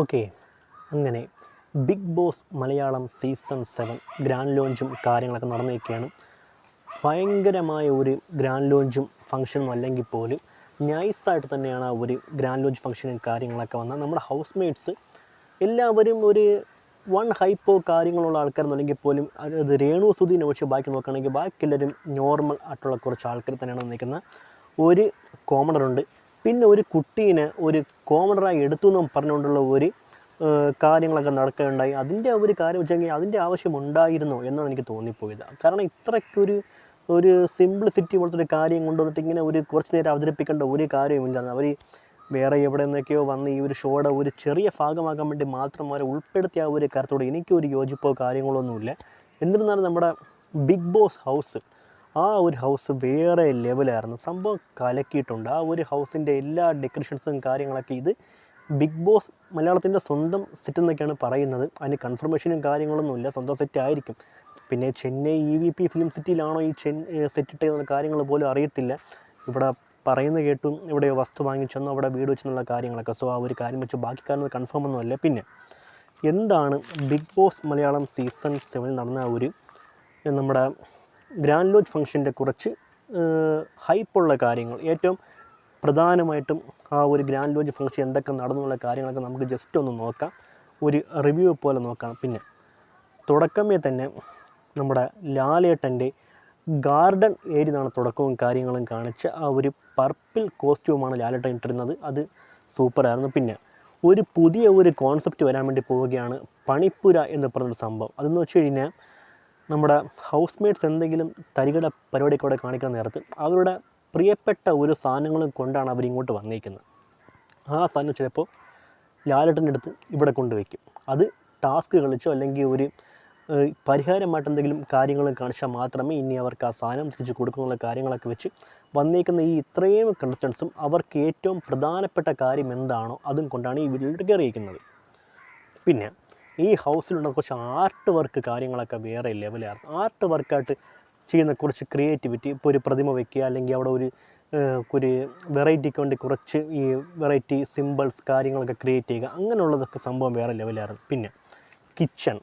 Okay അങ്ങനെ. Big boss Malayalam season seven grand ലോഞ്ചും കാര്യങ്ങളൊക്കെ നടന്നിരിക്കുകയാണ് ഭയങ്കരമായ ഒരു ഗ്രാൻഡ് ലോഞ്ചും ഫംഗ്ഷനും അല്ലെങ്കിൽ പോലും നൈസായിട്ട് തന്നെയാണ് ആ ഒരു ഗ്രാൻഡ് ലോഞ്ച് ഫംഗ്ഷനും കാര്യങ്ങളൊക്കെ വന്നത്. നമ്മുടെ ഹൗസ് മേറ്റ്സ് എല്ലാവരും ഒരു വൺ ഹൈപ്പോ കാര്യങ്ങളുള്ള ആൾക്കാരെന്നുണ്ടെങ്കിൽ പോലും അത് രേണു സുധീനെ വെച്ച് ബാക്കി നോക്കുകയാണെങ്കിൽ ബാക്കി എല്ലാവരും നോർമൽ ആയിട്ടുള്ള കുറച്ച് ആൾക്കാർ തന്നെയാണ് നിൽക്കുന്ന ഒരു കോമണറുണ്ട് പിന്നെ ഒരു കുട്ടീനെ ഒരു കോമണറായി എടുത്തു എന്നും പറഞ്ഞുകൊണ്ടുള്ള ഒരു കാര്യങ്ങളൊക്കെ നടക്കുകയുണ്ടായി. അതിന്റെ ഒരു കാര്യം വെച്ചെങ്കിൽ അതിന്റെ ആവശ്യം ഉണ്ടായിരുന്നോ എന്നാണ് എനിക്ക് തോന്നിപ്പോയത്. കാരണം ഇത്രയ്ക്കൊരു ഒരു സിംപ്ലിസിറ്റി പോലത്തെ ഒരു കാര്യം കൊണ്ടുവന്നിട്ട് ഇങ്ങനെ ഒരു കുറച്ച് നേരം അവതരിപ്പിക്കേണ്ട ഒരു കാര്യവുമില്ലാന്ന് അവർ വേറെ എവിടെ നിന്നൊക്കെയോ വന്ന് ഈ ഒരു ഷോയുടെ ഒരു ചെറിയ ഭാഗമാക്കാൻ വേണ്ടി മാത്രം അവരെ ഉൾപ്പെടുത്തിയ ആ ഒരു കാര്യത്തോട് എനിക്കൊരു യോജിപ്പോ കാര്യങ്ങളോ ഒന്നുമില്ല എന്നിരുന്നാലും നമ്മുടെ ബിഗ് ബോസ് ഹൗസ് ആ ഒരു ഹൗസ് വേറെ ലെവലായിരുന്നു സംഭവം കലക്കിയിട്ടുണ്ട്. ആ ഒരു ഹൗസിന്റെ എല്ലാ ഡെക്കറേഷൻസും കാര്യങ്ങളൊക്കെ ഇത് ബിഗ് ബോസ് മലയാളത്തിന്റെ സ്വന്തം സെറ്റ് എന്നൊക്കെയാണ് പറയുന്നത്. അതിന് കൺഫർമേഷനും കാര്യങ്ങളൊന്നുമില്ല സ്വന്തം സെറ്റ് ആയിരിക്കും. പിന്നെ Chennai E V P film സിറ്റിയിലാണോ ഈ ചെൻ സെറ്റ് ഇട്ടതെന്ന കാര്യങ്ങൾ പോലും അറിയത്തില്ല. ഇവിടെ പറയുന്ന കേട്ടും ഇവിടെ വസ്തു വാങ്ങിച്ചെന്നോ അവിടെ വീട് വെച്ചെന്നുള്ള കാര്യങ്ങളൊക്കെ. സോ ആ ഒരു കാര്യം വെച്ച് ബാക്കി കാര്യങ്ങൾ കൺഫേം ഒന്നുമല്ല പിന്നെ എന്താണ് ബിഗ് ബോസ് മലയാളം സീസൺ സെവനിൽ നടന്ന ഒരു നമ്മുടെ ഗ്രാൻഡ് ലോഡ്ജ് ഫംഗ്ഷന്റെ കുറച്ച് ഹൈപ്പുള്ള കാര്യങ്ങൾ. ഏറ്റവും പ്രധാനമായിട്ടും ആ ഒരു ഗ്രാൻഡ് ലോഡ്ജ് ഫംഗ്ഷൻ എന്തൊക്കെ നടന്നുള്ള കാര്യങ്ങളൊക്കെ നമുക്ക് ജസ്റ്റ് ഒന്ന് നോക്കാം. ഒരു റിവ്യൂ പോലെ നോക്കാം. പിന്നെ തുടക്കമേ തന്നെ നമ്മുടെ ലാലേട്ടന്റെ ഗാർഡൻ ഏരിയ നിന്നാണ് തുടക്കവും കാര്യങ്ങളും കാണിച്ച് ആ ഒരു പർപ്പിൾ കോസ്റ്റ്യൂമാണ് ലാലേട്ടൻ ഇട്ടിരുന്നത്. അത് സൂപ്പറായിരുന്നു. പിന്നെ ഒരു പുതിയ ഒരു കോൺസെപ്റ്റ് വരാൻ വേണ്ടി പോവുകയാണ് പണിപ്പുര എന്ന് പറഞ്ഞൊരു സംഭവം. അതെന്ന് വെച്ച് കഴിഞ്ഞാൽ നമ്മുടെ ഹൗസ് മേറ്റ്സ് എന്തെങ്കിലും തരികട പരിപാടിക്കൂടെ കാണിക്കുന്ന നേരത്ത് അവരുടെ പ്രിയപ്പെട്ട ഒരു സാധനങ്ങളും കൊണ്ടാണ് അവരിങ്ങോട്ട് വന്നേക്കുന്നത്. ആ സാധനം ചിലപ്പോൾ ലാലട്ടന്റെ അടുത്ത് ഇവിടെ കൊണ്ടുവയ്ക്കും അത് ടാസ്ക് കളിച്ചോ അല്ലെങ്കിൽ ഒരു പരിഹാരമായിട്ട് എന്തെങ്കിലും കാര്യങ്ങൾ കാണിച്ചാൽ മാത്രമേ ഇനി അവർക്ക് ആ സാധനം തിരിച്ചു കൊടുക്കുന്നുള്ള കാര്യങ്ങളൊക്കെ വെച്ച് വന്നേക്കുന്ന ഈ ഇത്രയും കണ്ടസ്റ്റൻസും അവർക്ക് ഏറ്റവും പ്രധാനപ്പെട്ട കാര്യം എന്താണോ അതും കൊണ്ടാണ് ഈ വീട്ടിൽ കയറിയിരിക്കുന്നത്. പിന്നെ ഈ ഹൗസിലുള്ള കുറച്ച് ആർട്ട് വർക്ക് കാര്യങ്ങളൊക്കെ വേറെ ലെവലായിരുന്നു ആർട്ട് വർക്കായിട്ട് ചെയ്യുന്ന കുറച്ച് ക്രിയേറ്റിവിറ്റി ഇപ്പോൾ ഒരു പ്രതിമ വയ്ക്കുക അല്ലെങ്കിൽ അവിടെ ഒരു ഒരു വെറൈറ്റിക്ക് വേണ്ടി കുറച്ച് ഈ വെറൈറ്റി സിമ്പിൾസ് കാര്യങ്ങളൊക്കെ ക്രിയേറ്റ് ചെയ്യുക അങ്ങനെയുള്ളതൊക്കെ സംഭവം വേറെ ലെവലായിരുന്നു പിന്നെ കിച്ചൺ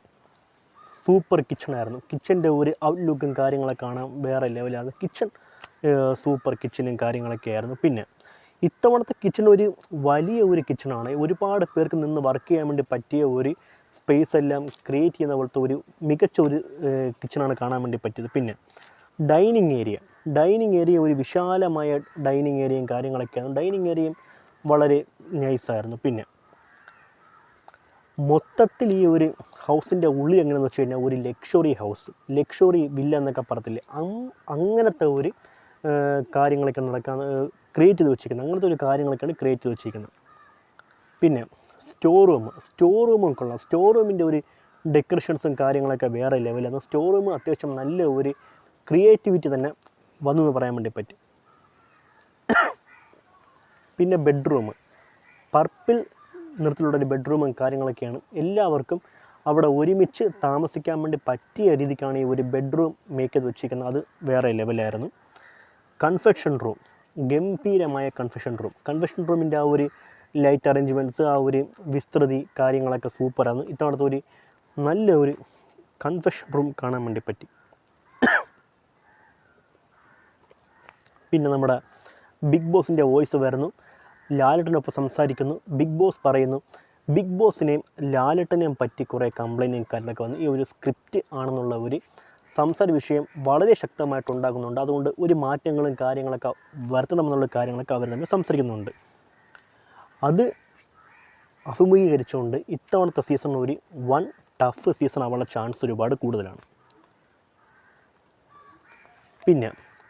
സൂപ്പർ കിച്ചണായിരുന്നു കിച്ചന്റെ ഒരു ഔട്ട്ലുക്കും കാര്യങ്ങളൊക്കെ കാണാൻ വേറെ ലെവലായിരുന്നു കിച്ചൺ സൂപ്പർ കിച്ചനും കാര്യങ്ങളൊക്കെ ആയിരുന്നു. പിന്നെ ഇത്തവണത്തെ കിച്ചൺ ഒരു വലിയ ഒരു കിച്ചണാണ് ഒരുപാട് പേർക്ക് നിന്ന് വർക്ക് ചെയ്യാൻ വേണ്ടി പറ്റിയ ഒരു സ്പേസ് എല്ലാം ക്രിയേറ്റ് ചെയ്യുന്ന പോലത്തെ ഒരു മികച്ച ഒരു കിച്ചണാണ് കാണാൻ വേണ്ടി പറ്റിയത്. പിന്നെ ഡൈനിങ് ഏരിയ ഡൈനിങ് ഏരിയ ഒരു വിശാലമായ ഡൈനിങ് ഏരിയയും കാര്യങ്ങളൊക്കെയാണ്. ഡൈനിങ് ഏരിയയും വളരെ നൈസായിരുന്നു പിന്നെ മൊത്തത്തിൽ ഈ ഒരു ഹൗസിന്റെ ഉള്ളി എങ്ങനെയെന്ന് വെച്ച് കഴിഞ്ഞാൽ ഒരു ലക്ഷറി ഹൗസ് ലക്ഷറി വില്ല എന്നൊക്കെ പറയത്തില്ലേ? അങ്ങനത്തെ ഒരു കാര്യങ്ങളൊക്കെ നടക്കാൻ ക്രിയേറ്റ് ചെയ്ത് വെച്ചിരിക്കുന്നത്. അങ്ങനത്തെ ഒരു കാര്യങ്ങളൊക്കെയാണ് ക്രിയേറ്റ് ചെയ്ത് വെച്ചിരിക്കുന്നത്. പിന്നെ സ്റ്റോർ റൂം സ്റ്റോർ റൂമും കൊള്ളാം. സ്റ്റോർ റൂമിന്റെ ഒരു ഡെക്കറേഷൻസും കാര്യങ്ങളൊക്കെ വേറെ ലെവലാണ് സ്റ്റോർ റൂം അത്യാവശ്യം നല്ല ഒരു ക്രിയേറ്റിവിറ്റി തന്നെ വന്നു എന്ന് പറയാൻ വേണ്ടി പറ്റും. പിന്നെ ബെഡ്റൂം. പർപ്പിൾ നിറത്തിലുള്ള ഒരു ബെഡ്റൂമും കാര്യങ്ങളൊക്കെയാണ് എല്ലാവർക്കും അവിടെ ഒരുമിച്ച് താമസിക്കാൻ വേണ്ടി പറ്റിയ രീതിക്കാണ് ഈ ഒരു ബെഡ്റൂം മേക്ക് ചെയ്ത് വെച്ചിരിക്കുന്നത്. അത് വേറെ ലെവലായിരുന്നു. Confession room. ഗംഭീരമായ കൺഫെഷൻ റൂം. കൺഫെഷൻ റൂമിന്റെ ആ ഒരു ലൈറ്റ് അറേഞ്ച്മെന്റ്സ് ആ ഒരു വിസ്തൃതി കാര്യങ്ങളൊക്കെ സൂപ്പറാണ്. ഇത്തവണത്തെ ഒരു നല്ല ഒരു കൺഫെഷൻ റൂം കാണാൻ വേണ്ടി പറ്റി. പിന്നെ നമ്മുടെ ബിഗ് ബോസിന്റെ വോയിസ് വരുന്നു. ലാലട്ടനൊപ്പം സംസാരിക്കുന്നു. ബിഗ് ബോസ് പറയുന്നു ബിഗ് ബോസിനെയും ലാലട്ടനെയും പറ്റി കുറേ കംപ്ലൈന്റും കാര്യങ്ങളൊക്കെ വന്നു. ഈ ഒരു സ്ക്രിപ്റ്റ് ആണെന്നുള്ള ഒരു സംസാര വിഷയം വളരെ ശക്തമായിട്ട് ഉണ്ടാകുന്നുണ്ട്. അതുകൊണ്ട് ഒരു മാറ്റങ്ങളും കാര്യങ്ങളൊക്കെ വരുത്തണമെന്നുള്ള കാര്യങ്ങളൊക്കെ അവർ തന്നെ സംസാരിക്കുന്നുണ്ട്. അത് അഭിമുഖീകരിച്ചുകൊണ്ട് ഇത്തവണത്തെ സീസൺ ഒരു വൺ ടഫ് സീസൺ ആവാനുള്ള ചാൻസ് ഒരുപാട് കൂടുതലാണ്. പിന്നെ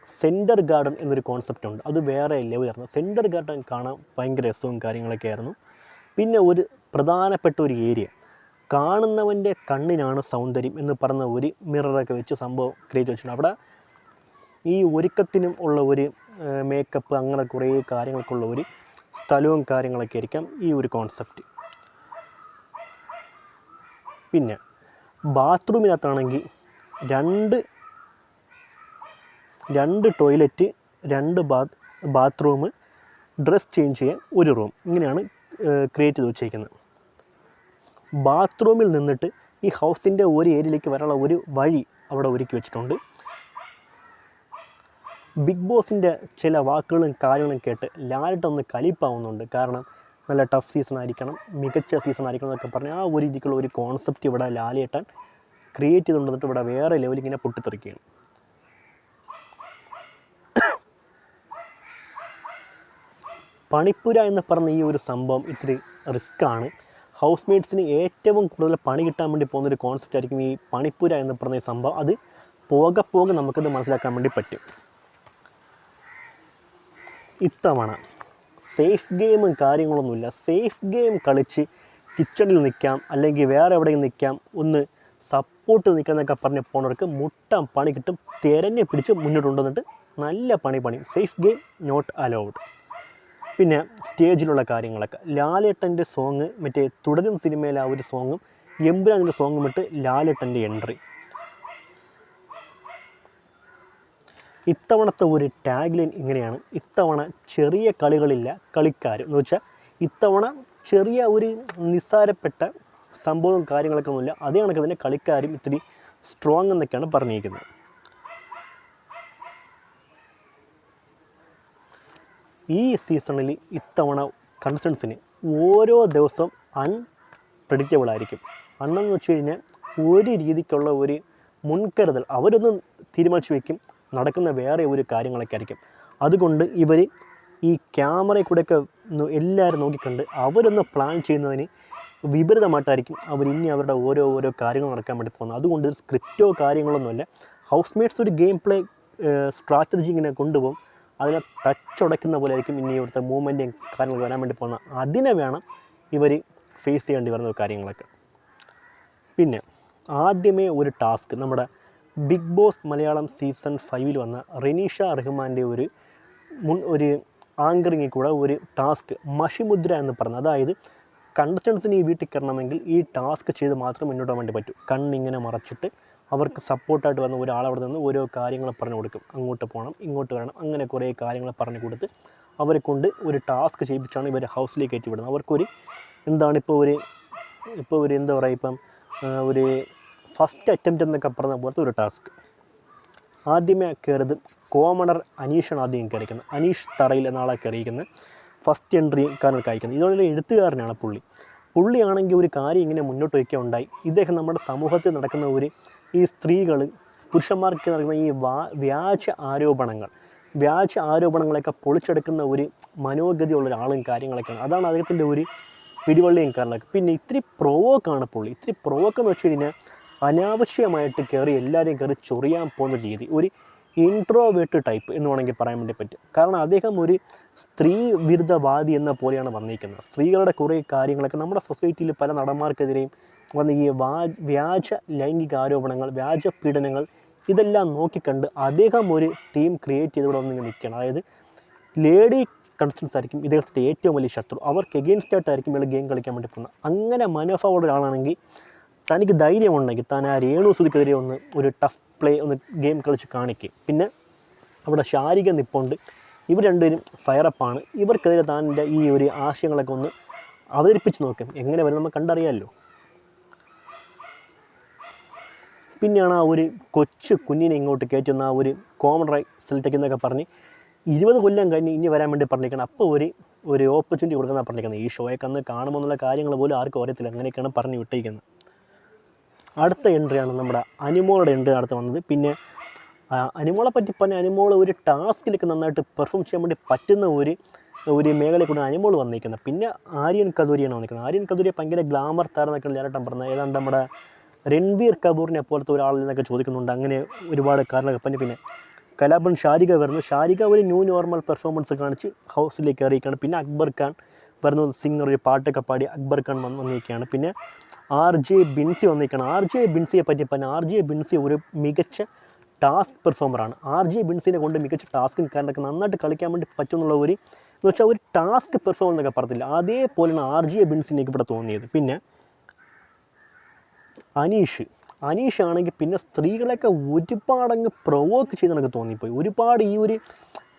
സെന്റർ ഗാർഡൻ എന്നൊരു കോൺസെപ്റ്റ് ഉണ്ട്. അത് വേറെ ലെവലായിരുന്നു സെന്റർ ഗാർഡൻ കാണാൻ ഭയങ്കര രസവും കാര്യങ്ങളൊക്കെ ആയിരുന്നു. പിന്നെ ഒരു പ്രധാനപ്പെട്ട ഒരു ഏരിയ കാണുന്നവന്റെ കണ്ണിനാണ് സൗന്ദര്യം എന്ന് പറഞ്ഞ ഒരു മിററൊക്കെ വെച്ച് സംഭവം ക്രിയേറ്റ് വെച്ചിട്ടുണ്ട്. അവിടെ ഈ ഒരുക്കത്തിനും ഉള്ള ഒരു മേക്കപ്പ് അങ്ങനെ കുറേ കാര്യങ്ങൾക്കുള്ള ഒരു സ്ഥലവും കാര്യങ്ങളൊക്കെ ആയിരിക്കാം ഈ ഒരു കോൺസെപ്റ്റ് പിന്നെ ബാത്റൂമിനകത്താണെങ്കിൽ രണ്ട് രണ്ട് ടോയ്ലറ്റ് രണ്ട് ബാത്ത് ബാത്റൂം ഡ്രസ് ചേഞ്ച് ചെയ്യാൻ ഒരു റൂം ഇങ്ങനെയാണ് ക്രിയേറ്റ് ചെയ്ത് വെച്ചേക്കുന്നത്. ബാത്റൂമിൽ നിന്നിട്ട് ഈ ഹൗസിന്റെ ഒരു ഏരിയയിലേക്ക് വരാനുള്ള ഒരു വഴി അവിടെ ഒരുക്കി വെച്ചിട്ടുണ്ട്. ബിഗ് ബോസിന്റെ ചില വാക്കുകളും കാര്യങ്ങളും കേട്ട് ലാലിട്ടൊന്ന് കലിപ്പാവുന്നുണ്ട്. കാരണം നല്ല ടഫ് സീസൺ ആയിരിക്കണം മികച്ച സീസൺ ആയിരിക്കണം എന്നൊക്കെ പറഞ്ഞ് ആ ഒരു രീതിക്കുള്ള ഒരു കോൺസെപ്റ്റ് ഇവിടെ ലാലിയേട്ടൻ ക്രിയേറ്റ് ചെയ്തുകൊണ്ടിട്ട് ഇവിടെ വേറെ ലെവലിൽ ഇങ്ങനെ പൊട്ടിത്തെറിക്കുകയാണ്. പണിപ്പുര എന്ന് പറഞ്ഞ ഈ ഒരു സംഭവം ഇത്തിരി റിസ്ക്കാണ് ഹൗസ് മേറ്റ്സിന് ഏറ്റവും കൂടുതൽ പണി കിട്ടാൻ വേണ്ടി പോകുന്ന ഒരു കോൺസെപ്റ്റ് ആയിരിക്കും ഈ പണിപ്പുര എന്ന് പറഞ്ഞ സംഭവം. അത് പോകെ പോകെ നമുക്കത് മനസ്സിലാക്കാൻ വേണ്ടി പറ്റും. ഇത്തവണ സേഫ് ഗെയിമും കാര്യങ്ങളൊന്നുമില്ല. സേഫ് ഗെയിം കളിച്ച് കിച്ചണിൽ നിൽക്കാം അല്ലെങ്കിൽ വേറെ എവിടെയും നിൽക്കാം ഒന്ന് സപ്പോർട്ട് നിൽക്കാന്നൊക്കെ പറഞ്ഞ് പോണവർക്ക് മുട്ട പണി കിട്ടും തിരഞ്ഞ് പിടിച്ച് മുന്നോട്ട് കൊണ്ടുവന്നിട്ട് നല്ല പണി പണി സേഫ് ഗെയിം നോട്ട് അലൗഡ് പിന്നെ സ്റ്റേജിലുള്ള കാര്യങ്ങളൊക്കെ. ലാലേട്ടന്റെ സോങ് മറ്റേ തുടരും സിനിമയിലെ ആ ഒരു സോങ്ങും എമ്പുരാനിന്റെ സോങ്ങും ഇട്ട് ലാലേട്ടന്റെ എൻട്രി ഇത്തവണത്തെ ഒരു ടാഗ് ലൈൻ ഇങ്ങനെയാണ്. ഇത്തവണ ചെറിയ കളികളില്ല കളിക്കാർ എന്ന് വെച്ചാൽ ഇത്തവണ ചെറിയ ഒരു നിസ്സാരപ്പെട്ട സംഭവവും കാര്യങ്ങളൊക്കെ ഒന്നുമില്ല. അതേ കണക്ക് തന്നെ കളിക്കാരും ഇത്തിരി സ്ട്രോങ് എന്നൊക്കെയാണ് പറഞ്ഞിരിക്കുന്നത്. ഈ സീസണിൽ ഇത്തവണ കൺസേൺസിന് ഓരോ ദിവസവും അൺപ്രഡിക്റ്റബിൾ ആയിരിക്കും. അന്നെന്ന് വെച്ച് കഴിഞ്ഞാൽ ഒരു രീതിക്കുള്ള ഒരു മുൻകരുതൽ അവരൊന്നും തീരുമാനിച്ചു വയ്ക്കും നടക്കുന്ന വേറെ ഒരു കാര്യങ്ങളൊക്കെ ആയിരിക്കും അതുകൊണ്ട് ഇവർ ഈ ക്യാമറയിൽ കൂടെയൊക്കെ എല്ലാവരും നോക്കിക്കണ്ട് അവരൊന്ന് പ്ലാൻ ചെയ്യുന്നതിന് വിപരീതമായിട്ടായിരിക്കും അവർ ഇനി അവരുടെ ഓരോ ഓരോ കാര്യങ്ങൾ നടക്കാൻ വേണ്ടി പോകുന്നത്. അതുകൊണ്ട് സ്ക്രിപ്റ്റോ കാര്യങ്ങളൊന്നുമല്ല ഹൗസ് മേറ്റ്സ് ഒരു ഗെയിം പ്ലേ സ്ട്രാറ്റജി ഇങ്ങനെ കൊണ്ടുപോകും. അതിനെ ടച്ചുടയ്ക്കുന്ന പോലെ ആയിരിക്കും ഇനി ഇവിടുത്തെ മൂവ്മെന്റും കാര്യങ്ങൾ വരാൻ വേണ്ടി പോകുന്നത്. അതിനെ വേണം ഇവർ ഫേസ് ചെയ്യേണ്ടി വരുന്ന കാര്യങ്ങളൊക്കെ. പിന്നെ ആദ്യമേ ഒരു ടാസ്ക് നമ്മുടെ ബിഗ് ബോസ് മലയാളം സീസൺ ഫൈവിൽ വന്ന റെനീഷ റഹ്മാന്റെ ഒരു മുൻ ഒരു ആങ്കറിങ്ങിൽ കൂടെ ഒരു ടാസ്ക് മഷിമുദ്ര എന്ന് പറഞ്ഞു. അതായത് കണ്ടസ്റ്റൻസിന് ഈ വീട്ടിൽ കയറണമെങ്കിൽ ഈ ടാസ്ക് ചെയ്ത് മാത്രം മുന്നോട്ട് വേണ്ടി പറ്റൂ. കണ്ണിങ്ങനെ മറച്ചിട്ട് അവർക്ക് സപ്പോർട്ടായിട്ട് വന്ന ഒരാൾ അവിടെ നിന്ന് ഓരോ കാര്യങ്ങൾ പറഞ്ഞു കൊടുക്കും. അങ്ങോട്ട് പോകണം ഇങ്ങോട്ട് വരണം അങ്ങനെ കുറേ കാര്യങ്ങൾ പറഞ്ഞു കൊടുത്ത് അവരെ കൊണ്ട് ഒരു ടാസ്ക് ചെയ്യിപ്പിച്ചാണ് ഇവർ ഹൗസിലേക്ക് കയറ്റി അവർക്കൊരു എന്താണ് ഇപ്പോൾ ഒരു ഇപ്പോൾ ഒരു എന്താ പറയുക ഇപ്പം ഒരു ഫസ്റ്റ് അറ്റംപ്റ്റ് എന്നൊക്കെ പറഞ്ഞ പോലത്തെ ഒരു ടാസ്ക് ആദ്യമേ കയറിയത് കോമണർ അനീഷാണ് ആദ്യം കയറിക്കുന്നത് അനീഷ് തറയിൽ എന്ന കയറിയിരിക്കുന്നത് ഫസ്റ്റ് എൻട്രി കാരനൊക്കെ അയക്കുന്നത് ഇതോടെ എഴുത്തുകാരനാണ് പുള്ളി. പുള്ളിയാണെങ്കിൽ ഒരു കാര്യം ഇങ്ങനെ മുന്നോട്ട് വയ്ക്കുക ഉണ്ടായി ഇദ്ദേഹം നമ്മുടെ സമൂഹത്തിൽ നടക്കുന്ന ഒരു ഈ സ്ത്രീകൾ പുരുഷന്മാർക്ക് നടക്കുന്ന ഈ വാ വ്യാജ ആരോപണങ്ങൾ വ്യാജ ആരോപണങ്ങളൊക്കെ പൊളിച്ചെടുക്കുന്ന ഒരു മനോഗതിയുള്ള ഒരാളും കാര്യങ്ങളൊക്കെയാണ്. അതാണ് അദ്ദേഹത്തിന്റെ ഒരു പിടിവള്ളിയും കാരണമൊക്കെ പിന്നെ ഇത്തിരി പ്രൊവോക്കാണ് പുള്ളി. ഇത്തിരി പ്രൊവോക്ക് എന്ന് വെച്ച് കഴിഞ്ഞാൽ അനാവശ്യമായിട്ട് കയറി എല്ലാവരെയും കയറി ചൊറിയാൻ പോകുന്ന രീതി. ഒരു ഇൻട്രോവേർട്ട് ടൈപ്പ് എന്ന് വേണമെങ്കിൽ പറയാൻ വേണ്ടി പറ്റും. കാരണം അദ്ദേഹം ഒരു സ്ത്രീ വിരുദ്ധവാദി എന്ന പോലെയാണ് വന്നിരിക്കുന്നത്. സ്ത്രീകളുടെ കുറേ കാര്യങ്ങളൊക്കെ നമ്മുടെ സൊസൈറ്റിയിൽ പല നടന്മാർക്കെതിരെയും വന്ന ഈ വ്യാജ ലൈംഗിക ആരോപണങ്ങൾ വ്യാജ പീഡനങ്ങൾ ഇതെല്ലാം നോക്കിക്കണ്ട് അദ്ദേഹം ഒരു ടീം ക്രിയേറ്റ് ചെയ്ത് ഇവിടെ വന്നിങ്ങനെ നിൽക്കുകയാണ്. അതായത് ലേഡി കൺസ്റ്റൻസ് ആയിരിക്കും ഇദ്ദേഹത്തിന്റെ ഏറ്റവും വലിയ ശത്രു. അവർക്ക് എഗെയിൻസ്റ്റ് ആയിട്ടായിരിക്കും ഇയാൾ ഗെയിം കളിക്കാൻ വേണ്ടി പോകുന്നത്. അങ്ങനെ മനോഭാവമുള്ള ഒരാളാണെങ്കിൽ തനിക്ക് ധൈര്യമുണ്ടെങ്കിൽ താൻ ആ രേണു സുതിക്കെതിരെ ഒന്ന് ഒരു ടഫ് പ്ലേ ഒന്ന് ഗെയിം കളിച്ച് കാണിക്കുകയും പിന്നെ അവിടെ ശാരിക നിപ്പുണ്ട്. ഇവർ രണ്ടുപേരും ഫയറപ്പാണ് ഇവർക്കെതിരെ താന്റെ ഈ ഒരു ആശയങ്ങളൊക്കെ ഒന്ന് അവതരിപ്പിച്ച് നോക്കും. എങ്ങനെ വരും നമുക്ക് കണ്ടറിയാമല്ലോ പിന്നെയാണ് ആ ഒരു കൊച്ചു കുഞ്ഞിനെ ഇങ്ങോട്ട് കയറ്റുന്ന ആ ഒരു കോമൺ റൈ സെലക്ട് എന്നൊക്കെ പറഞ്ഞ് ഇരുപത് കൊല്ലം കഴിഞ്ഞ് ഇനി വരാൻ വേണ്ടി പറഞ്ഞിരിക്കണം അപ്പോൾ ഒരു ഒരു ഓപ്പർച്യൂണിറ്റി കൊടുക്കുന്ന പറഞ്ഞിരിക്കുന്നത്. ഈ ഷോയൊക്കെ അന്ന് കാണുമെന്നുള്ള കാര്യങ്ങൾ പോലും ആർക്കും അറിയത്തില്ല. അങ്ങനെയൊക്കെയാണ് പറഞ്ഞു വിട്ടിരിക്കുന്നത് അടുത്ത എൻട്രിയാണ് നമ്മുടെ അനിമോളുടെ എൻട്രി അടുത്ത് വന്നത്. പിന്നെ അനിമോളെ പറ്റി പറഞ്ഞാൽ അനിമോൾ ഒരു ടാസ്കിലൊക്കെ നന്നായിട്ട് പെർഫോം ചെയ്യാൻ വേണ്ടി പറ്റുന്ന ഒരു ഒരു മേഖലയിൽ കൂടെ അനിമോൾ വന്നിരിക്കുന്നത്. പിന്നെ ആര്യൻ കദൂരിയാണ് വന്നിരിക്കുന്നത്. ആര്യൻ കദൂരിയെ ഭയങ്കര ഗ്ലാമർ താരം എന്നൊക്കെ ലാലട്ടം പറഞ്ഞത്. ഏതാണ്ട് നമ്മുടെ രൺവീർ കപൂറിനെ പോലത്തെ ഒരാളിൽ നിന്നൊക്കെ ചോദിക്കുന്നുണ്ട്. അങ്ങനെ ഒരുപാട് കാരണങ്ങൾ പറഞ്ഞു. പിന്നെ കലാപൻ ഷാരിക വരുന്നു. ഷാരിക ഒരു ന്യൂ നോർമൽ പെർഫോമൻസ് കാണിച്ച് ഹൗസിലേക്ക് അറിയിക്കുകയാണ് പിന്നെ അക്ബർ ഖാൻ വരുന്നു. സിംഗർ ഒരു പാട്ടൊക്കെ പാടി അക്ബർ ഖാൻ വന്ന് വന്നിരിക്കുകയാണ്. പിന്നെ ആർ ജെ ബിൻസി വന്നിരിക്കുകയാണ്. ആർ ജെ ബിൻസിയെ പറ്റി പറഞ്ഞാൽ ആർ ജെ ബിൻസി ഒരു മികച്ച ടാസ്ക് പെർഫോമറാണ്. ആർ ജെ ബിൻസിനെ കൊണ്ട് മികച്ച ടാസ്കും കാരണമൊക്കെ നന്നായിട്ട് കളിക്കാൻ വേണ്ടി പറ്റുമെന്നുള്ള ഒരു എന്ന് വെച്ചാൽ ഒരു ടാസ്ക് പെർഫോമർ എന്നൊക്കെ പറഞ്ഞില്ല അതേപോലെയാണ് ആർ ജെ ബിൻസിനെ ഇവിടെ തോന്നിയത്. പിന്നെ അനീഷ്. അനീഷ് ആണെങ്കിൽ പിന്നെ സ്ത്രീകളെയൊക്കെ ഒരുപാടങ്ങ് പ്രൊവോക്ക് ചെയ്ത് എനിക്ക് തോന്നിപ്പോയി. ഒരുപാട് ഈ ഒരു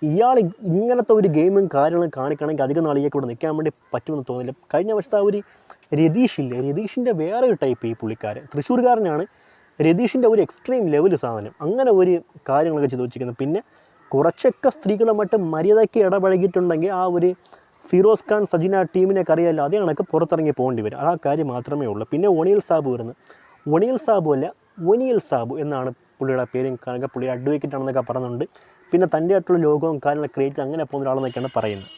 ഇയാൾ ഇങ്ങനത്തെ ഒരു ഗെയിമും കാര്യങ്ങളും കാണിക്കണമെങ്കിൽ അധികം നാളിലേക്ക് ഇവിടെ നിൽക്കാൻ വേണ്ടി പറ്റുമെന്ന് തോന്നില്ല. കഴിഞ്ഞ വർഷത്തെ ആ ഒരു രതീഷ് ഇല്ലേ? രതീഷിന്റെ വേറെ ഒരു ടൈപ്പ് ഈ പുള്ളിക്കാരൻ. തൃശ്ശൂർകാരനാണ്. രതീഷിന്റെ ഒരു എക്സ്ട്രീം ലെവൽ സാധനം. അങ്ങനെ ഒരു കാര്യങ്ങളൊക്കെ ചെയ്തു വെച്ചിരിക്കുന്നത്. പിന്നെ കുറച്ചൊക്കെ സ്ത്രീകളുമായിട്ട് മര്യാദയ്ക്ക് ഇടപഴകിയിട്ടുണ്ടെങ്കിൽ ആ ഒരു ഫിറോസ് ഖാൻ സജിന ടീമിനൊക്കെ അറിയാമല്ലോ അതേ കണക്ക് പുറത്തിറങ്ങി പോകേണ്ടി വരും. ആ കാര്യം മാത്രമേ ഉള്ളൂ. പിന്നെ ഒണിയൽ സാബു വരുന്നു. ഒണിയൽ സാബു അല്ല ഒനിയൽ സാബു എന്നാണ് പുള്ളിയുടെ പേരും കണക്ക് പുള്ളി അഡ്വക്കേറ്റ് ആണെന്നൊക്കെ പറയുന്നുണ്ട് പിന്നെ തന്റെ ആയിട്ടുള്ള ലോകവും കാര്യങ്ങളും ക്രിയേറ്റ് അങ്ങനെ പോകുന്ന ഒരാളെന്നൊക്കെയാണ് പറയുന്നത്.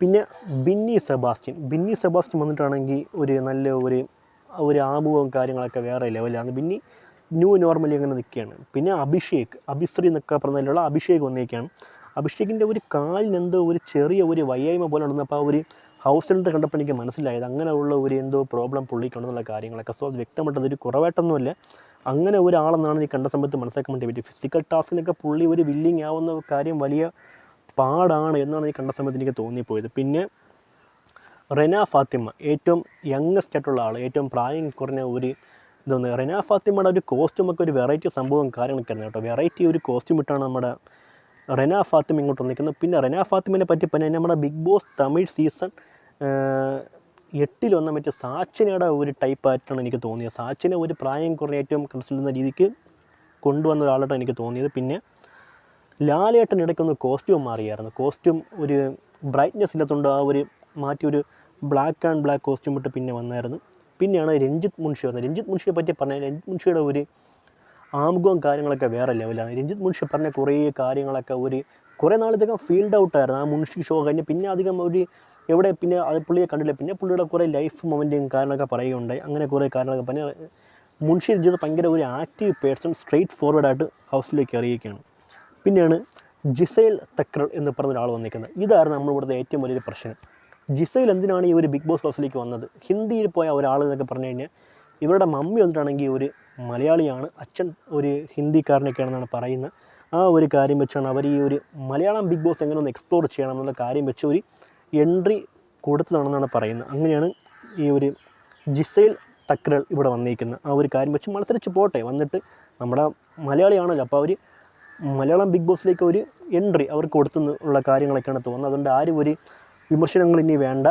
പിന്നെ ബിന്നി സെബാസ്റ്റ്യൻ. ബിന്നി സെബാസ്റ്റ്യൻ വന്നിട്ടാണെങ്കിൽ ഒരു നല്ല ഒരു ഒരു ആമുഖവും കാര്യങ്ങളൊക്കെ വേറെ ലെവലാണ് ബിന്നി ന്യൂ നോർമലി അങ്ങനെ നിൽക്കുകയാണ്. പിന്നെ അഭിഷേക്. അഭിശ്രീ എന്നൊക്കെ പറഞ്ഞതിലുള്ള അഭിഷേക് വന്നേക്കാണ്. അഭിഷേകിന്റെ ഒരു കാലിന് എന്തോ ഒരു ചെറിയ ഒരു വയ്യായ്മ പോലെ ഉണ്ടെന്നപ്പോൾ ആ ഒരു ഹൗസ് സെന്റർ കണ്ടപ്പോൾ എനിക്ക് മനസ്സിലായത്. അങ്ങനെയുള്ള ഒരു എന്തോ പ്രോബ്ലം പുള്ളിക്കുണ്ടെന്നുള്ള കാര്യങ്ങളൊക്കെ. സോ അത് വ്യക്തമായിട്ട് അതൊരു കുറവായിട്ടൊന്നുമല്ല. അങ്ങനെ ഒരാളെന്നാണ് ഈ കണ്ട സമയത്ത് മനസ്സിലാക്കാൻ വേണ്ടി പറ്റി ഫിസിക്കൽ ടാസ്കിനൊക്കെ പുള്ളി ഒരു വില്ലിങ് ആവുന്ന കാര്യം വലിയ പാടാണ് എന്നാണ് ഈ കണ്ട സമയത്ത് എനിക്ക് തോന്നിപ്പോയത്. പിന്നെ റെന ഫാത്തിമ ഏറ്റവും യങ്ങസ്റ്റ് ആയിട്ടുള്ള ആൾ ഏറ്റവും പ്രായം കുറഞ്ഞ ഒരു ഇതൊന്ന് റെന ഫാത്തിമയുടെ ഒരു കോസ്റ്റ്യൂമൊക്കെ ഒരു വെറൈറ്റി സംഭവം കാര്യങ്ങളൊക്കെ ആയിരുന്നു കേട്ടോ. വെറൈറ്റി ഒരു കോസ്റ്റ്യൂം ഇട്ടാണ് നമ്മുടെ റെന ഫാത്തിമ ഇങ്ങോട്ട് വന്നിരിക്കുന്നത്. പിന്നെ റെന ഫാത്തിമിനെ പറ്റി പിന്നെ നമ്മുടെ ബിഗ് ബോസ് തമിഴ് സീസൺ എട്ടിൽ വന്ന മറ്റേ സാച്ചിനയുടെ ഒരു ടൈപ്പ് ആയിട്ടാണ് എനിക്ക് തോന്നിയത്. സാച്ചിനെ ഒരു പ്രായം കുറഞ്ഞ ഏറ്റവും കൺസിഡർ രീതിക്ക് കൊണ്ടുവന്ന ഒരാളായിട്ടാണ് എനിക്ക് തോന്നിയത്. പിന്നെ ലാലേട്ടൻ ഇടയ്ക്കൊന്ന് കോസ്റ്റ്യൂം മാറിയായിരുന്നു. കോസ്റ്റ്യൂം ഒരു ബ്രൈറ്റ്നെസ് ഇല്ലാത്തതുകൊണ്ട് ആ ഒരു മാറ്റി ഒരു ബ്ലാക്ക് ആൻഡ് ബ്ലാക്ക് കോസ്റ്റ്യൂം ഇട്ട് പിന്നെ വന്നായിരുന്നു. പിന്നെയാണ് രഞ്ജിത്ത് മുൻഷി വന്നത്. രഞ്ജിത്ത് മുൻഷിയെ പറ്റി പറഞ്ഞാൽ രഞ്ജിത്ത് മുൻഷിയുടെ ഒരു ആമുഖവും കാര്യങ്ങളൊക്കെ വേറെ ലെവലാണ് രഞ്ജിത്ത് മുൻഷി പറഞ്ഞ കുറേ കാര്യങ്ങളൊക്കെ ഒരു കുറേ നാളത്തേക്കും ഫീൽഡ് ഔട്ടായിരുന്നു ആ മുൻഷി ഷോ കഴിഞ്ഞ് പിന്നെ അധികം ഒരു എവിടെ പിന്നെ അത് പുള്ളിയെ കണ്ടില്ല. പിന്നെ പുള്ളിയുടെ കുറേ ലൈഫ് മൊമെന്റും കാര്യങ്ങളൊക്കെ പറയുകയുണ്ടായി അങ്ങനെ കുറേ കാര്യങ്ങളൊക്കെ പിന്നെ മുൻഷി രഞ്ജിത്ത് ഭയങ്കര ഒരു ആക്റ്റീവ് പേഴ്സൺ സ്ട്രെയിറ്റ് ഫോർവേഡായിട്ട് ഹൗസിലേക്ക് അറിയിക്കുകയാണ് പിന്നെയാണ് ജിസൈൽ തക്രർ എന്ന് പറഞ്ഞ ഒരാൾ വന്നിരിക്കുന്നത്. ഇതായിരുന്നു നമ്മൾ ഇവിടുത്തെ ഏറ്റവും വലിയൊരു പ്രശ്നം. ജിസൈൽ എന്തിനാണ് ഈ ഒരു ബിഗ് ബോസ് ഹൗസിലേക്ക് വന്നത്? ഹിന്ദിയിൽ പോയ ഒരാൾ എന്നൊക്കെ പറഞ്ഞു കഴിഞ്ഞാൽ ഇവരുടെ മമ്മി വന്നിട്ടാണെങ്കിൽ ഒരു മലയാളിയാണ്. അച്ഛൻ ഒരു ഹിന്ദിക്കാരനൊക്കെയാണെന്നാണ് പറയുന്നത്. ആ ഒരു കാര്യം വെച്ചാണ് അവർ ഈ ഒരു മലയാളം ബിഗ് ബോസ് എങ്ങനെ ഒന്ന് എക്സ്പ്ലോർ ചെയ്യണം എന്നുള്ള കാര്യം വെച്ച് ഒരു എൻട്രി കൊടുത്തതാണെന്നാണ് പറയുന്നത്. അങ്ങനെയാണ് ഈ ഒരു ജിസൈൽ ടക്കറൽ ഇവിടെ വന്നിരിക്കുന്നത്. ആ ഒരു കാര്യം വെച്ച് മത്സരിച്ച് പോട്ടെ. വന്നിട്ട് നമ്മുടെ മലയാളിയാണല്ലോ. അപ്പോൾ അവർ മലയാളം ബിഗ് ബോസിലേക്ക് ഒരു എൻട്രി അവർക്ക് കൊടുത്തു ഉള്ള കാര്യങ്ങളൊക്കെയാണ് തോന്നുന്നത്. അതുകൊണ്ട് ആരും ഒരു വിമർശനങ്ങൾ ഇനി വേണ്ട.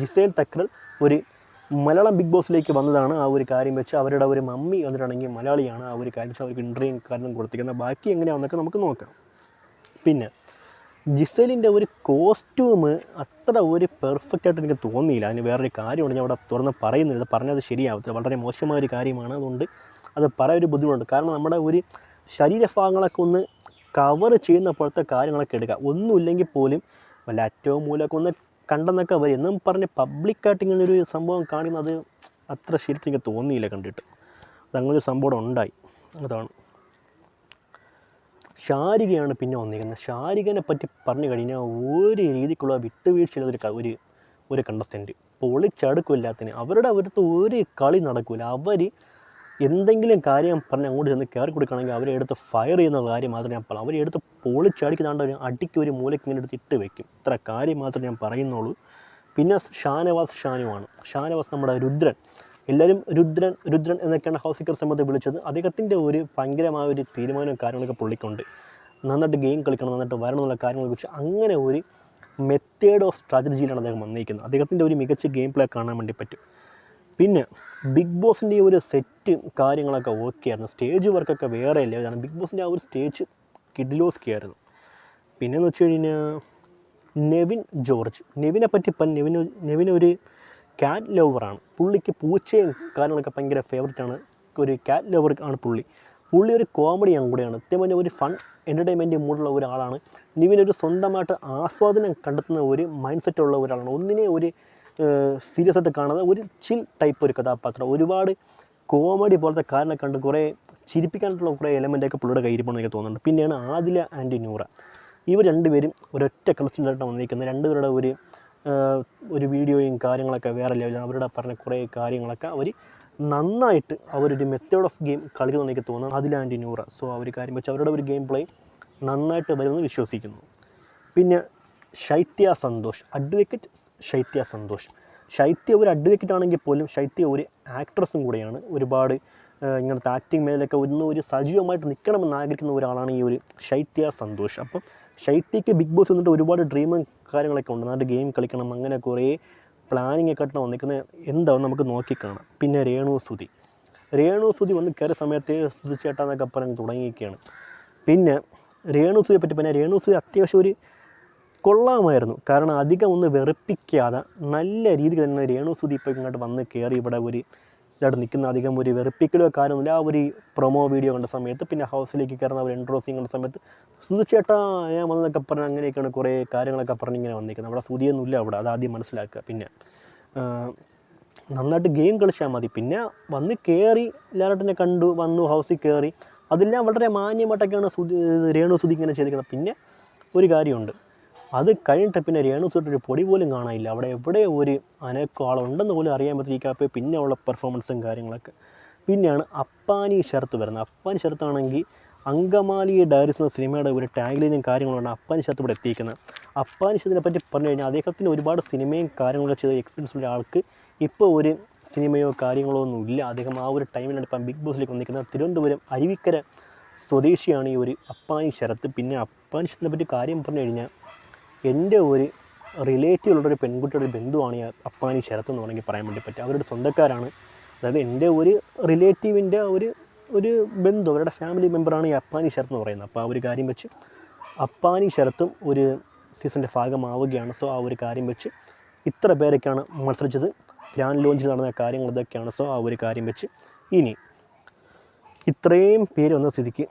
ജിസേൽ തക്രൽ ഒരു മലയാളം ബിഗ് ബോസിലേക്ക് വന്നതാണ് ആ ഒരു കാര്യം വെച്ച് അവരുടെ ഒരു മമ്മി വന്നിട്ടാണെങ്കിൽ മലയാളിയാണ് ആ ഒരു കാര്യം വെച്ച് അവർക്ക് ഇൻട്രിയും കാരണം കൊടുത്തിരിക്കുന്നത്. ബാക്കി എങ്ങനെയാണെന്നൊക്കെ നമുക്ക് നോക്കാം. പിന്നെ ജിസേലിന്റെ ഒരു കോസ്റ്റ്യൂം അത്ര ഒരു പെർഫെക്റ്റ് ആയിട്ട് എനിക്ക് തോന്നിയില്ല. അതിന് വേറൊരു കാര്യമുണ്ട്. ഞാൻ അവിടെ തുറന്ന് പറയുന്നില്ല. പറഞ്ഞത് ശരിയാവത്തില്ല. വളരെ മോശമായ ഒരു കാര്യമാണ്. അതുകൊണ്ട് അത് പറയാൻ ഒരു ബുദ്ധിമുട്ടുണ്ട്. കാരണം നമ്മുടെ ഒരു ശരീരഭാഗങ്ങളൊക്കെ ഒന്ന് കവർ ചെയ്യുന്ന പോലത്തെ കാര്യങ്ങളൊക്കെ എടുക്കുക. ഒന്നുമില്ലെങ്കിൽ പോലും വല്ല അറ്റവും മൂലമൊക്കെ ഒന്ന് കണ്ടെന്നൊക്കെ വരും. എന്നും പറഞ്ഞ് പബ്ലിക്കായിട്ട് ഒരു സംഭവം കാണുന്നത് അത്ര ശരിക്കും എനിക്ക് തോന്നിയില്ല കണ്ടിട്ട്. അതങ്ങനൊരു സംഭവം ഉണ്ടായി. അതാണ്. ശാരികയാണ് പിന്നെ വന്നിരിക്കുന്നത്. ശാരികനെ പറ്റി പറഞ്ഞു കഴിഞ്ഞാൽ ഒരു രീതിക്കുള്ള വിട്ടുവീഴ്ചയുള്ള ഒരു ഒരു കണ്ടസ്റ്റന്റ് പൊളിച്ചടുക്കില്ലാത്തതിന് അവരുടെ അവരത്ത് ഒരു കളി നടക്കില്ല അവർ എന്തെങ്കിലും കാര്യം പറഞ്ഞ് അങ്ങോട്ട് ചെന്ന് കയറി കൊടുക്കുകയാണെങ്കിൽ അവരെ എടുത്ത് ഫയർ ചെയ്യുന്ന കാര്യം മാത്രമേ ഞാൻ പറയാം അവരെ എടുത്ത് പൊളിച്ചടിക്കുന്നാണ്ട് ഒരു അടിക്ക് ഒരു മൂലയ്ക്ക് ഇങ്ങനെ എടുത്ത് ഇട്ട് വെക്കും. ഇത്ര കാര്യം മാത്രമേ ഞാൻ പറയുന്നുള്ളൂ. പിന്നെ ഷാനവാസ് ഷാനുവാണ്. ഷാനവാസ് നമ്മുടെ രുദ്രൻ. എല്ലാവരും രുദ്രൻ രുദ്രൻ എന്നൊക്കെയാണ് ഹൗസിക്കർ സംബന്ധം വിളിച്ചത്. അദ്ദേഹത്തിന്റെ ഒരു ഭയങ്കരമായ ഒരു തീരുമാനവും കാര്യങ്ങളൊക്കെ പുള്ളിക്കുണ്ട്. നന്നായിട്ട് ഗെയിം കളിക്കണം നന്നായിട്ട് വരണം എന്നുള്ള കാര്യങ്ങൾ കുറിച്ച് അങ്ങനെ ഒരു മെത്തേഡ് ഓഫ് സ്ട്രാറ്റജിയിലാണ് അദ്ദേഹം വന്നിരിക്കുന്നത്. അദ്ദേഹത്തിന്റെ ഒരു മികച്ച ഗെയിം പ്ലേ കാണാൻ വേണ്ടി പറ്റും. പിന്നെ ബിഗ് ബോസിന്റെ ഒരു സെറ്റ് കാര്യങ്ങളൊക്കെ ഓക്കെ ആയിരുന്നു സ്റ്റേജ് വർക്കൊക്കെ വേറെ ഇല്ല കാരണം ബിഗ് ബോസിന്റെ ആ ഒരു സ്റ്റേജ് കിഡിലോസ്കി ആയിരുന്നു. പിന്നെന്ന് വെച്ച് കഴിഞ്ഞാൽ നെവിൻ ജോർജ് നെവിനെ പറ്റി ഇപ്പം നെവിന് നെവിനൊരു കാറ്റ് ലവറാണ് പുള്ളിക്ക് പൂച്ചയും കാര്യങ്ങളൊക്കെ ഭയങ്കര ഫേവററ്റ് ആണ്. ഒരു കാറ്റ് ലവർ ആണ് പുള്ളി. പുള്ളി ഒരു കോമഡിയാണ് കൂടെയാണ്. സത്യം പറഞ്ഞ ഒരു ഫൺ എന്റർടൈൻമെന്റ് മൂടുള്ള ഒരാളാണ്. നിവിനൊരു സ്വന്തമായിട്ട് ആസ്വാദനം കണ്ടെത്തുന്ന ഒരു മൈൻഡ് സെറ്റ് ഉള്ള ഒരാളാണ്. ഒന്നിനെ ഒരു സീരിയസ് ആയിട്ട് കാണാതെ ഒരു ചിൽ ടൈപ്പ് ഒരു കഥാപാത്രം. ഒരുപാട് കോമഡി പോലത്തെ കാരനെ കണ്ട് കുറേ ചിരിപ്പിക്കാനായിട്ടുള്ള കുറേ എലമെന്റൊക്കെ പുള്ളിയുടെ കയ്യിരിപ്പുണ്ടെന്ന് എനിക്ക് തോന്നുന്നുണ്ട്. പിന്നെയാണ് ആദില ആൻഡ് നൂറ. ഇവർ രണ്ടുപേരും ഒരൊറ്റ കൺസ്റ്റന്റായിട്ടാണ് വന്നിരിക്കുന്നത്. രണ്ടുപേരുടെ ഒരു ഒരു വീഡിയോയും കാര്യങ്ങളൊക്കെ വേറെ ലെവലാണ് അവരുടെ പറഞ്ഞ കുറേ കാര്യങ്ങളൊക്കെ അവർ നന്നായിട്ട് അവരൊരു മെത്തേഡ് ഓഫ് ഗെയിം കളിക്കുന്നു എനിക്ക് തോന്നുന്നു. ആദില ആൻഡ് നൂറ. സോ അവർ കാര്യം വെച്ച് അവരുടെ ഒരു ഗെയിം പ്ലേ നന്നായിട്ട് വരുമെന്ന് വിശ്വസിക്കുന്നു. പിന്നെ ശൈത്യ സന്തോഷ് അഡ്വക്കേറ്റ് ശൈത്യ സന്തോഷ്. ശൈത്യ ഒരു അഡ്വക്കേറ്റ് ആണെങ്കിൽ പോലും ശൈത്യ ഒരു ആക്ട്രസും കൂടെയാണ്. ഒരുപാട് ഇങ്ങനത്തെ ആക്ടിങ് മേഖലയൊക്കെ ഒന്ന് ഒരു സജീവമായിട്ട് നിൽക്കണമെന്ന് ആഗ്രഹിക്കുന്ന ഒരാളാണ് ഈ ഒരു ശൈത്യ സന്തോഷ്. അപ്പം ശൈത്യക്ക് ബിഗ് ബോസ് വന്നിട്ട് ഒരുപാട് ഡ്രീമും കാര്യങ്ങളൊക്കെ ഉണ്ട്. നല്ല ഗെയിം കളിക്കണം അങ്ങനെ കുറേ പ്ലാനിങ് ഒക്കെ ആയിട്ട് വന്നിരിക്കുന്നത്. എന്താവും നമുക്ക് നോക്കിക്കാണാം. പിന്നെ രേണു സുതി രേണു സുതി വന്ന് കയറിയ സമയത്ത് സുതി ചേട്ടാന്നൊക്കെ പറഞ്ഞ് തുടങ്ങിയിരിക്കുകയാണ്. പിന്നെ രേണു സുതിയെ പറ്റി പിന്നെ രേണു സുതി അത്യാവശ്യം ഒരു കൊള്ളാമായിരുന്നു. കാരണം അധികം ഒന്ന് വെറുപ്പിക്കാതെ നല്ല രീതിയിൽ തന്നെ രേണു ഇപ്പോൾ ഇങ്ങോട്ട് വന്ന് കയറി ഇവിടെ ഒരു ഇവിടെ നിൽക്കുന്ന അധികം ഒരു വെറുപ്പിക്കലോ കാര്യമൊന്നുമില്ല. ആ ഒരു പ്രൊമോ വീഡിയോ കണ്ട സമയത്ത് പിന്നെ ഹൗസിലേക്ക് കയറുന്ന ഒരു ഇൻട്രോസിങ് കണ്ട സമയത്ത് സുധി ചേട്ടാ ഞാൻ വന്നതൊക്കെ പറഞ്ഞ് അങ്ങനെയൊക്കെയാണ് കുറേ കാര്യങ്ങളൊക്കെ പറഞ്ഞ് ഇങ്ങനെ വന്നിരിക്കുന്നത് അവിടെ സുതിയൊന്നുമില്ല അവിടെ. അത് ആദ്യം മനസ്സിലാക്കുക. പിന്നെ നന്നായിട്ട് ഗെയിം കളിച്ചാൽ മതി. പിന്നെ വന്ന് കയറി ലാലട്ടിനെ കണ്ടു വന്നു ഹൗസിൽ കയറി അതെല്ലാം വളരെ മാന്യമായിട്ടൊക്കെയാണ് സുധി രേണു സുധി ഇങ്ങനെ ചെയ്തിരിക്കുന്നത് പിന്നെ ഒരു കാര്യമുണ്ട്. അത് കഴിഞ്ഞിട്ട് പിന്നെ രേണു സുധി ഒരു പൊടി പോലും കാണാനില്ല. അവിടെ എവിടെ ഒരു അനക്കോ ആളുണ്ടെന്ന് പോലും അറിയാൻ പറ്റിയിരിക്കാത്ത പിന്നെ ഉള്ള പെർഫോമൻസും കാര്യങ്ങളൊക്കെ. പിന്നെയാണ് അപ്പാനി ഷർത്ത് വരുന്നത്. അപ്പാനി ഷർത്താണെങ്കിൽ അങ്കമാലി ഡയറീസ് എന്ന സിനിമയുടെ ഒരു ടാഗ്ലൈനും കാര്യങ്ങളുമാണ് അപ്പാനി ഷർത്ത് ഇവിടെ എത്തിയിരിക്കുന്നത്. അപ്പാനി ഷർത്തിനെ പറ്റി പറഞ്ഞു കഴിഞ്ഞാൽ അദ്ദേഹത്തിന് ഒരുപാട് സിനിമയും കാര്യങ്ങളൊക്കെ ചെയ്ത എക്സ്പീരിയൻസ് ഉള്ള ആൾക്ക് ഇപ്പോൾ ഒരു സിനിമയോ കാര്യങ്ങളോ ഒന്നും ഇല്ല. അദ്ദേഹം ആ ഒരു ടൈമിലാണ് ഇപ്പം ബിഗ് ബോസിലേക്ക് വന്നിരിക്കുന്നത് തിരുവനന്തപുരം അരുവിക്കര സ്വദേശിയാണ് ഈ ഒരു അപ്പാനി ശരത്ത്. പിന്നെ അപ്പാനി ശരത്തിനെ പറ്റി കാര്യം പറഞ്ഞു കഴിഞ്ഞാൽ എന്റെ ഒരു റിലേറ്റീവുള്ള ഒരു പെൺകുട്ടിയുടെ ബന്ധുവാണ് ഈ അപ്പാനി ശരത്ത് എന്ന് വേണമെങ്കിൽ പറയാൻ വേണ്ടി പറ്റും. അവരുടെ സ്വന്തക്കാരാണ്. അതായത് എന്റെ ഒരു റിലേറ്റീവിന്റെ ഒരു ഒരു ബന്ധു അവരുടെ ഫാമിലി മെമ്പറാണ് ഈ അപ്പാനി ശരത്ത് എന്ന് പറയുന്നത്. അപ്പോൾ ആ ഒരു കാര്യം വെച്ച് അപ്പാനി ശരത്തും ഒരു സീസണിന്റെ ഭാഗമാവുകയാണ്. സോ ആ ഒരു കാര്യം വെച്ച് ഇത്ര പേരൊക്കെയാണ് മത്സരിച്ചത്. ഗ്രാൻഡ് ലോഞ്ചിൽ നടന്ന കാര്യങ്ങൾ ഇതൊക്കെയാണ്. സോ ആ ഒരു കാര്യം വെച്ച് ഇനി ഇത്രയും പേര് വന്ന സ്ഥിതിക്ക്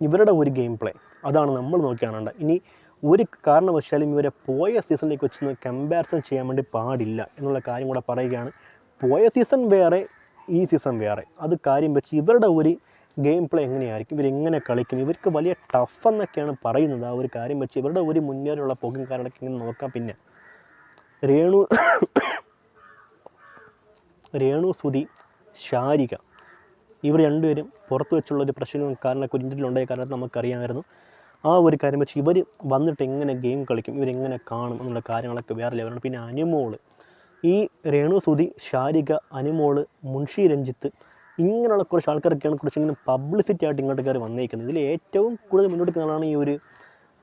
ഇവരുടെ ഒരു ഗെയിം പ്ലേ അതാണ് നമ്മൾ നോക്കിയാണ് ഇനി ഒരു കാരണവശാലും ഇവരെ പോയ സീസണിലേക്ക് വെച്ച് കമ്പാരിസൺ ചെയ്യാൻ വേണ്ടി പാടില്ല എന്നുള്ള കാര്യം കൂടെ പറയുകയാണ്. പോയ സീസൺ വേറെ ഈ സീസൺ വേറെ. അത് കാര്യം വെച്ച് ഇവരുടെ ഒരു ഗെയിം പ്ലേ എങ്ങനെയായിരിക്കും? ഇവരെങ്ങനെ കളിക്കും? ഇവർക്ക് വലിയ ടഫ് എന്നൊക്കെയാണ് പറയുന്നത്. ആ ഒരു കാര്യം വെച്ച് ഇവരുടെ ഒരു മുന്നേറിയുള്ള പോക്കും കാര്യങ്ങളൊക്കെ ഇങ്ങനെ നോക്കാം പിന്നെ. രേണു രേണു സുതി ശാരിക. ഇവർ രണ്ടുപേരും പുറത്ത് വെച്ചുള്ള ഒരു പ്രശ്നവും കാരണമൊക്കെ ഒരു ഇന്റർവ്യൂ ഉണ്ടായ കാരണം നമുക്കറിയാമായിരുന്നു. ആ ഒരു കാര്യം വെച്ച് ഇവർ വന്നിട്ട് എങ്ങനെ ഗെയിം കളിക്കും ഇവരെങ്ങനെ കാണും എന്നുള്ള കാര്യങ്ങളൊക്കെ വേറെ ലെവലാണ് പിന്നെ അനുമോൾ. ഈ രേണു സുതി ശാരിക അനുമോൾ മുൻഷി രഞ്ജിത്ത് ഇങ്ങനെയുള്ള കുറച്ച് ആൾക്കാരൊക്കെയാണ് കുറച്ച് ഇങ്ങനെ പബ്ലിസിറ്റി ആയിട്ട് ഇങ്ങോട്ട് കയറി വന്നേക്കുന്നത്. ഇതിൽ ഏറ്റവും കൂടുതൽ മുന്നോട്ട് നിൽക്കുന്നതാണ് ഈ ഒരു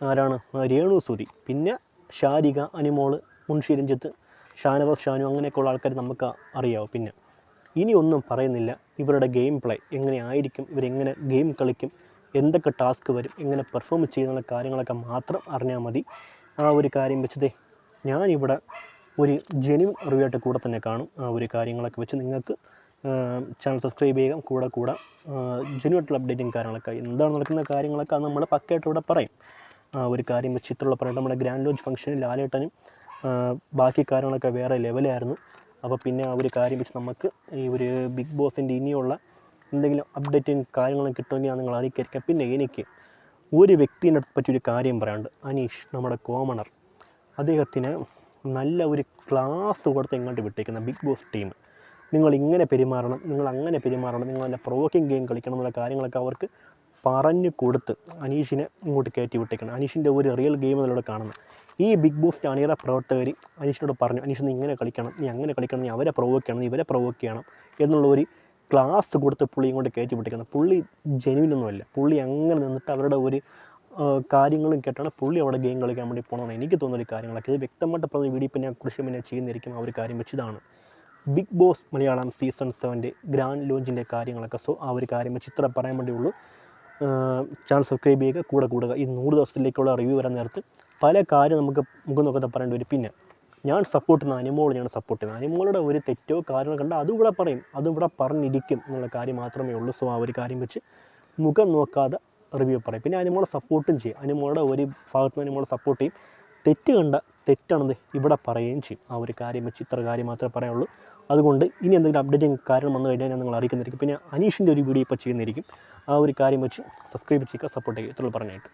ആരാണ്? രേണു സുതി പിന്നെ ശാരിക അനുമോൾ മുൻഷി രഞ്ജിത്ത് ഷാനവാസ് ഷാനു അങ്ങനെയൊക്കെയുള്ള ആൾക്കാർ നമുക്ക് അറിയാവും? പിന്നെ ഇനിയൊന്നും പറയുന്നില്ല. ഇവരുടെ ഗെയിം പ്ലേ എങ്ങനെയായിരിക്കും? ഇവരെങ്ങനെ ഗെയിം കളിക്കും? എന്തൊക്കെ ടാസ്ക് വരും എങ്ങനെ പെർഫോം ചെയ്യുന്നുള്ള കാര്യങ്ങളൊക്കെ മാത്രം അറിഞ്ഞാൽ മതി. ആ ഒരു കാര്യം വെച്ചതേ ഞാനിവിടെ ഒരു ജെന്യൂൻ അറിവായിട്ട് കൂടെ തന്നെ കാണും. ആ ഒരു കാര്യങ്ങളൊക്കെ വെച്ച് നിങ്ങൾക്ക് ചാനൽ സബ്സ്ക്രൈബ് ചെയ്യുക കൂടെ കൂടെ ജെന്യൂൻ ആയിട്ടുള്ള അപ്ഡേറ്റും കാര്യങ്ങളൊക്കെ എന്താണ് നടക്കുന്ന കാര്യങ്ങളൊക്കെ അത് നമ്മൾ പക്കയായിട്ട് ഇവിടെ പറയും. ആ ഒരു കാര്യം വെച്ച് ഇത്രയുള്ള പറയട്ടെ. നമ്മുടെ ഗ്രാൻഡ് ലോഞ്ച് ഫംഗ്ഷനിൽ ലാലേട്ടനും ബാക്കി കാര്യങ്ങളൊക്കെ വേറെ ലെവലായിരുന്നു അപ്പോൾ പിന്നെ ആ ഒരു കാര്യം വെച്ച് നമുക്ക് ഈ ഒരു ബിഗ് ബോസിന്റെ ഇനിയുള്ള എന്തെങ്കിലും അപ്ഡേറ്റും കാര്യങ്ങളും കിട്ടുമെങ്കിൽ ഞാൻ നിങ്ങൾ അറിയിക്കായിരിക്കാം പിന്നെ എനിക്ക് ഒരു വ്യക്തിനെ പറ്റിയൊരു കാര്യം പറയാണ്ട് അനീഷ് നമ്മുടെ കോമണർ. അദ്ദേഹത്തിന് നല്ല ഒരു ക്ലാസ് കൊടുത്ത് ഇങ്ങോട്ട് വിട്ടേക്കുന്ന ബിഗ് ബോസ് ടീം നിങ്ങൾ ഇങ്ങനെ പെരുമാറണം നിങ്ങൾ അങ്ങനെ പെരുമാറണം നിങ്ങൾ നല്ല പ്രോക്കിംഗ് ഗെയിം കളിക്കണം എന്നുള്ള കാര്യങ്ങളൊക്കെ അവർക്ക് പറഞ്ഞു കൊടുത്ത് അനീഷിനെ ഇങ്ങോട്ട് കയറ്റി വിട്ടേക്കണം. അനീഷിന്റെ ഒരു റിയൽ ഗെയിം എന്നിലൂടെ കാണുന്നത്. ഈ ബിഗ് ബോസ് ടാണിയുടെ പ്രവർത്തകർ അനീഷിനോട് പറഞ്ഞു അനീഷ് നീ ഇങ്ങനെ കളിക്കണം നീ അങ്ങനെ കളിക്കണം നീ അവരെ പ്രൊവോക്ക് ചെയ്യണം നീ ഇവരെ പ്രൊവോക്ക് ചെയ്യണം എന്നുള്ള ഒരു ക്ലാസ് കൊടുത്ത് പുള്ളി ഇങ്ങോട്ട് കയറ്റി വിട്ടേക്കണം പുള്ളി ജെനുവിനൊന്നുമല്ല പുള്ളി അങ്ങനെ നിന്നിട്ട് അവരുടെ ഒരു കാര്യങ്ങളും കേട്ടാണ് പുള്ളി അവിടെ ഗെയിം കളിക്കാൻ വേണ്ടി പോകണമെന്ന് എനിക്ക് തോന്നുന്ന ഒരു കാര്യങ്ങളൊക്കെ. ഇത് വ്യക്തമായിട്ട് പറഞ്ഞ വീഡിയോ പിന്നെ കുറിച്ച് പിന്നെ ചെയ്യുന്നിരിക്കും ആ ഒരു കാര്യം വെച്ചതാണ്. ബിഗ് ബോസ് മലയാളം സീസൺ സെവന്റെ ഗ്രാൻഡ് ലോഞ്ചിന്റെ കാര്യങ്ങളൊക്കെ. സോ ആ ഒരു കാര്യം വെച്ച് ഇത്ര പറയാൻ വേണ്ടിയുള്ളൂ ചാനൽ സബ്സ്ക്രൈബ് ചെയ്യുക കൂടെ കൂടുക. ഈ നൂറ് ദിവസത്തിലേക്കുള്ള റിവ്യൂ വരാൻ നേരത്ത് പല കാര്യം നമുക്ക് മുഖം നോക്കാതെ പറയേണ്ടി വരും. പിന്നെ ഞാൻ സപ്പോർട്ട് ചെയ്യുന്ന അനിമോൾ ഞാൻ സപ്പോർട്ട് ചെയ്യുന്നത്. അനിമോളുടെ ഒരു തെറ്റോ കാര്യങ്ങൾ കണ്ടാൽ അതിവിടെ പറയും. അതിവിടെ പറഞ്ഞിരിക്കും എന്നുള്ള കാര്യം മാത്രമേ ഉള്ളൂ. സോ ആ ഒരു കാര്യം വെച്ച് മുഖം നോക്കാതെ റിവ്യൂ പറയും. പിന്നെ അനിമോളെ സപ്പോർട്ടും ചെയ്യും. അനിമോളുടെ ഒരു ഭാഗത്ത് നിന്ന് അനിമോളെ സപ്പോർട്ട് ചെയ്യും. തെറ്റ് കണ്ട തെറ്റാണെന്ന് ഇവിടെ പറയുകയും ചെയ്യും. ആ ഒരു കാര്യം വെച്ച് ഇത്ര കാര്യം മാത്രമേ പറയാനുള്ളൂ അതുകൊണ്ട് ഇനി എന്തെങ്കിലും അപ്ഡേറ്റിംഗ് കാര്യം വന്നു കഴിഞ്ഞാൽ ഞാൻ നിങ്ങൾ അറിയിക്കുന്നതായിരിക്കും. പിന്നെ അനീഷിന്റെ ഒരു വീഡിയോ ഇപ്പോൾ ചെയ്യുന്നതായിരിക്കും. ആ ഒരു കാര്യം വെച്ച് സബ്സ്ക്രൈബ് ചെയ്യുക സപ്പോർട്ട് ചെയ്യുക ഇത്രയുള്ള പറഞ്ഞായിട്ട്